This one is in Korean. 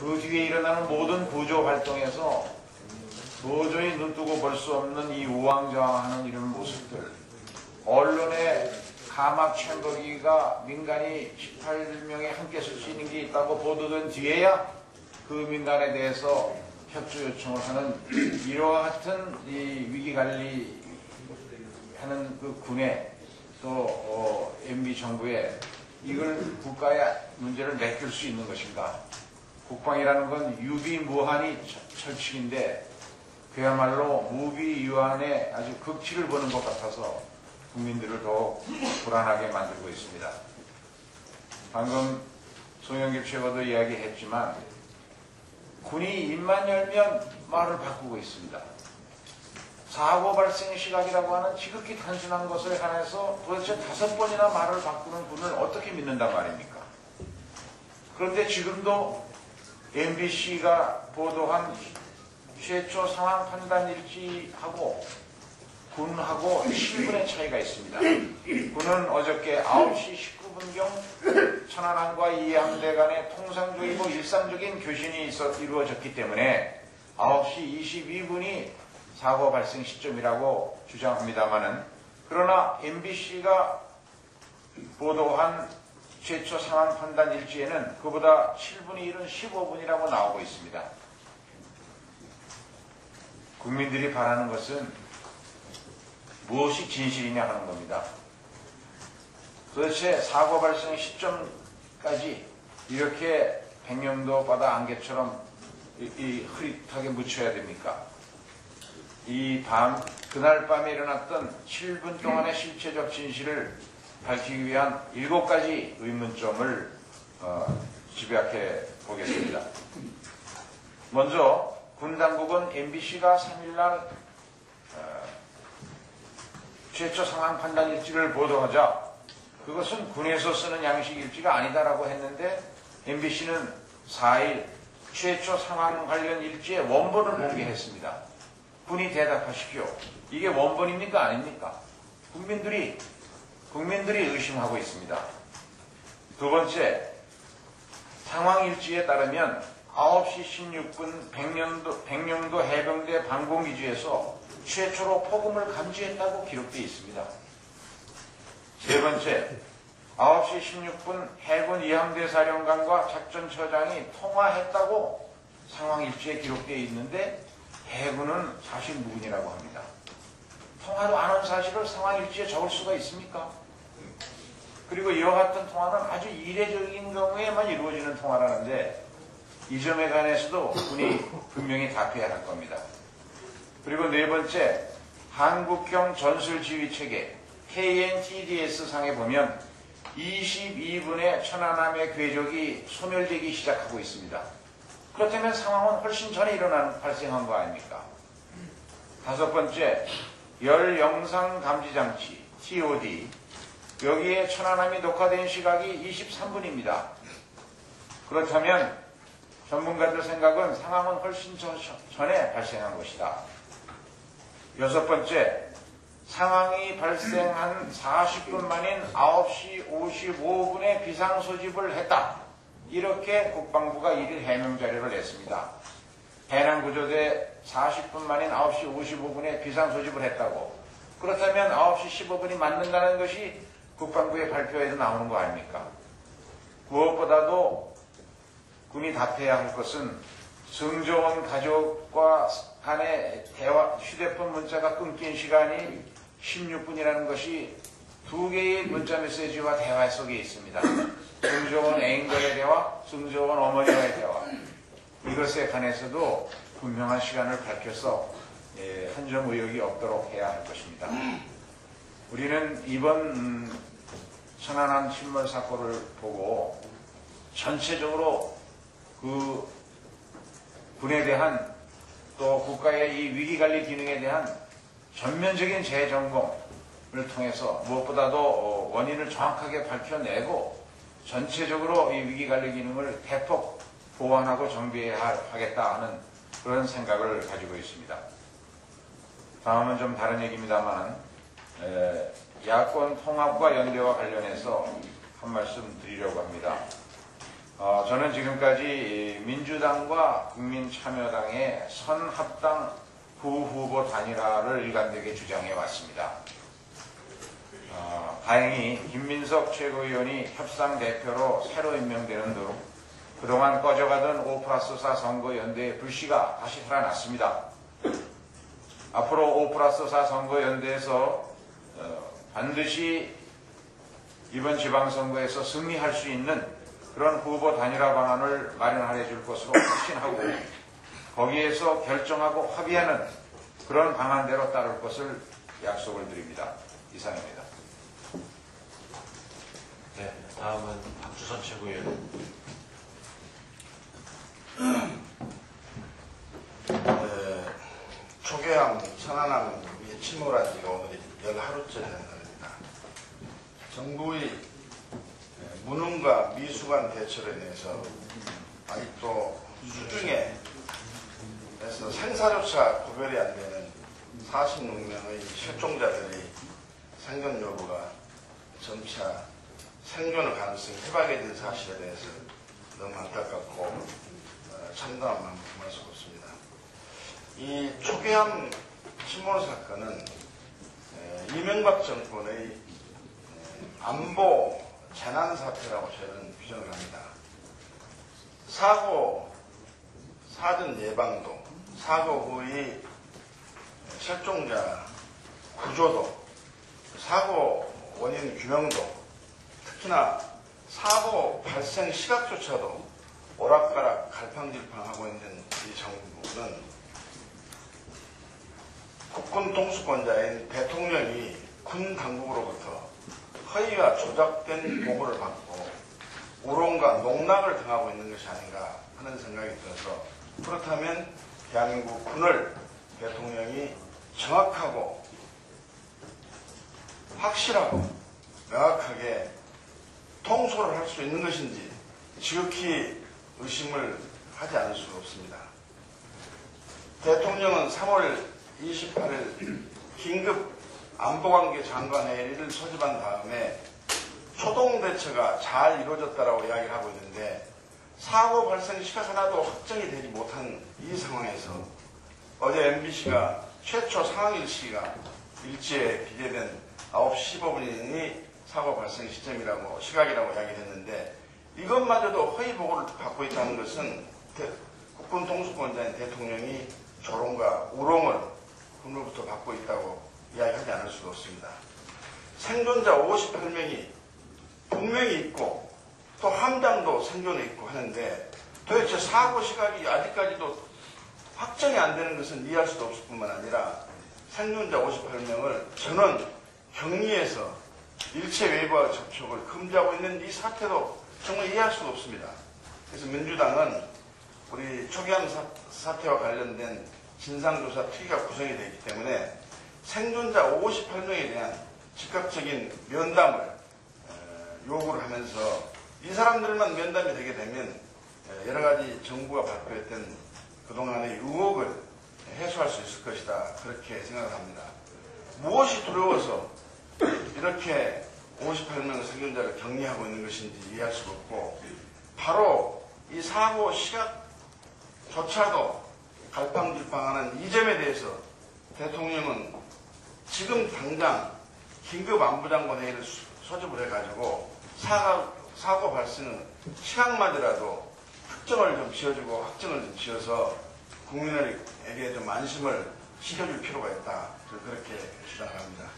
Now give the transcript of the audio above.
그 뒤에 일어나는 모든 구조 활동에서 도저히 눈뜨고 볼 수 없는 이 우왕좌왕하는 이런 모습들 언론에 가막 챔버기가 민간이 18명이 함께 쓸 수 있는 게 있다고 보도된 뒤에야 그 민간에 대해서 협조 요청을 하는 이와 같은 이 위기 관리 하는 그 군에 또 어, MB 정부에 이걸 국가의 문제를 맡길 수 있는 것인가? 국방이라는 건 유비무한이 철칙인데 그야말로 무비유한의 아주 극치를 보는 것 같아서 국민들을 더욱 불안하게 만들고 있습니다. 방금 송영길 최고도 이야기했지만 군이 입만 열면 말을 바꾸고 있습니다. 사고 발생 시각이라고 하는 지극히 단순한 것을 한해서 도대체 다섯 번이나 말을 바꾸는 분을 어떻게 믿는단 말입니까? 그런데 지금도 MBC가 보도한 최초 상황 판단 일지하고 군하고 10분의 차이가 있습니다. 군은 어저께 9시 19분경 천안함과 이함대 간의 통상적이고 일상적인 교신이 있어 이루어졌기 때문에 9시 22분이 사고 발생 시점이라고 주장합니다마는 그러나 MBC가 보도한 최초 상황 판단 일지에는 그보다 7분이 이른 15분이라고 나오고 있습니다. 국민들이 바라는 것은 무엇이 진실이냐 하는 겁니다. 도대체 사고 발생 시점까지 이렇게 백령도 바다 안개처럼 이, 이 흐릿하게 묻혀야 됩니까? 이 밤, 그날 밤에 일어났던 7분 동안의 실체적 진실을 밝히기 위한 일곱 가지 의문점을 어, 집약해 보겠습니다. 먼저 군 당국은 MBC가 3일날 어, 최초 상황 판단 일지를 보도하자 그것은 군에서 쓰는 양식 일지가 아니다라고 했는데 MBC는 4일 최초 상황 관련 일지의 원본을 공개했습니다. 군이 대답하십시오. 이게 원본입니까 아닙니까? 국민들이 국민들이 의심하고 있습니다. 두 번째 상황 일지에 따르면 9시 16분 백령도, 백령도 해병대 방공기지에서 최초로 폭음을 감지했다고 기록되어 있습니다. 세 번째, 9시 16분 해군 이함대 사령관과 작전처장이 통화했다고 상황 일지에 기록되어 있는데 해군은 사실 무근이라고 합니다. 통화도 안 한 사실을 상황 일지에 적을 수가 있습니까? 그리고 이와 같은 통화는 아주 이례적인 경우에만 이루어지는 통화라는데 이 점에 관해서도 군이 분명히 답해야 할 겁니다. 그리고 네 번째, 한국형 전술지휘체계 KNTDS 상에 보면 22분에 천안함의 궤적이 소멸되기 시작하고 있습니다. 그렇다면 상황은 훨씬 전에 일어난 발생한 거 아닙니까? 다섯 번째, 열 영상 감지 장치 TOD 여기에 천안함이 녹화된 시각이 23분입니다. 그렇다면 전문가들 생각은 상황은 훨씬 전에 발생한 것이다. 여섯 번째, 상황이 발생한 40분 만인 9시 55분에 비상소집을 했다. 이렇게 국방부가 1일 해명 자료를 냈습니다. 해남구조대 40분 만인 9시 55분에 비상 소집을 했다고. 그렇다면 9시 15분이 맞는다는 것이 국방부의 발표에도 나오는 거 아닙니까? 무엇보다도 군이 답해야 할 것은 승조원 가족과 간의 대화, 휴대폰 문자가 끊긴 시간이 16분이라는 것이 두 개의 문자 메시지와 대화 속에 있습니다. 승조원 애인과의 대화, 승조원 어머니와의 대화. 이것에 관해서도 분명한 시간을 밝혀서 예, 한점 의혹이 없도록 해야 할 것입니다. 우리는 이번 음, 천안함 침몰 사건을 보고 전체적으로 그 군에 대한 또 국가의 이 위기관리 기능에 대한 전면적인 재점검을 통해서 무엇보다도 어, 원인을 정확하게 밝혀내고 전체적으로 이 위기관리 기능을 대폭 보완하고 정비하겠다 하는 그런 생각을 가지고 있습니다. 다음은 좀 다른 얘기입니다만 야권 통합과 연대와 관련해서 한 말씀 드리려고 합니다. 어, 저는 지금까지 민주당과 국민참여당의 선합당 후후보 단일화를 일관되게 주장해 왔습니다. 어, 다행히 김민석 최고위원이 협상 대표로 새로 임명되는 등 그동안 꺼져가던 5 플러스 4 선거연대의 불씨가 다시 살아났습니다. 앞으로 5 플러스 4 선거연대에서 어, 반드시 이번 지방선거에서 승리할 수 있는 그런 후보 단일화 방안을 마련하여 줄 것으로 확신하고 거기에서 결정하고 합의하는 그런 방안대로 따를 것을 약속을 드립니다. 이상입니다. 네, 다음은 박주선 최고위원. 네, 초계암 천안함 위에 침몰한 지가 오늘이 열 하루째 되는 날입니다. 정부의 네, 무능과 대처로 인해서 아직도 수중에 에서 생사조차 구별이 안 되는 46명의 실종자들이 생존 여부가 점차 생존의 가능성이 희박해진 사실에 대해서 너무 안타깝고 어, 참담한 마음을 금할 수가 없습니다. 이 초계암 침몰 사건은 에, 이명박 정권의 에, 안보 재난 사태라고 저는 규정을 합니다. 사고 사전 예방도 사고 후의 실종자 구조도 사고 원인 규명도 특히나 사고 발생 시각조차도 오락가락 갈팡질팡하고 있는 이 정부는 국군 통수권자인 대통령이 군 당국으로부터 허위와 조작된 보고를 받고 우롱과 농락을 당하고 있는 것이 아닌가 하는 생각이 들어서 그렇다면 대한민국 군을 대통령이 정확하고 확실하고 명확하게 통솔을 할 수 있는 것인지 지극히 의심을 하지 않을 수가 없습니다. 대통령은 3월 28일 긴급 안보관계 장관회의를 소집한 다음에 초동 대처가 잘 이루어졌다라고 이야기를 하고 있는데 사고 발생 시각 하나도 확정이 되지 못한 이 상황에서 어제 MBC가 최초 상황 일시가 일지에 기재된 9시 15분이 사고 발생 시점이라고 시각이라고 이야기했는데 이것마저도 허위 보고를 받고 있다는 것은 대- 국군 통수권자인 대통령이 조롱과 우롱을 군으로부터 받고 있다고 이야기하지 않을 수가 없습니다. 생존자 58명이 분명히 있고 또 함장도 생존해 있고 하는데 도대체 사고 시각이 아직까지도 확정이 안 되는 것은 이해할 수도 없을 뿐만 아니라 생존자 58명을 저는 격리해서 일체 외부와 접촉을 금지하고 있는 이 사태도 정말 이해할 수가 없습니다. 그래서 민주당은 우리 초기암 사- 사태와 관련된 진상조사 특위가 구성이 되어 있기 때문에 생존자 58명에 대한 즉각적인 면담을 에, 요구를 하면서 이 사람들만 면담이 되게 되면 에, 여러 가지 정부가 발표했던 그동안의 의혹을 해소할 수 있을 것이다. 그렇게 생각을 합니다. 무엇이 두려워서 이렇게 58명의 생존자를 격리하고 있는 것인지 이해할 수가 없고 바로 이 사고 시각조차도 갈팡질팡하는 이 점에 대해서 대통령은 지금 당장 긴급 안보장관 회의를 수- 소집을 해가지고 사고, 사고 발생 시각만이라도 확정을 좀 지어주고 확정을 좀 지어서 국민에게 좀 안심을 시켜줄 필요가 있다. 그렇게 주장합니다. 네.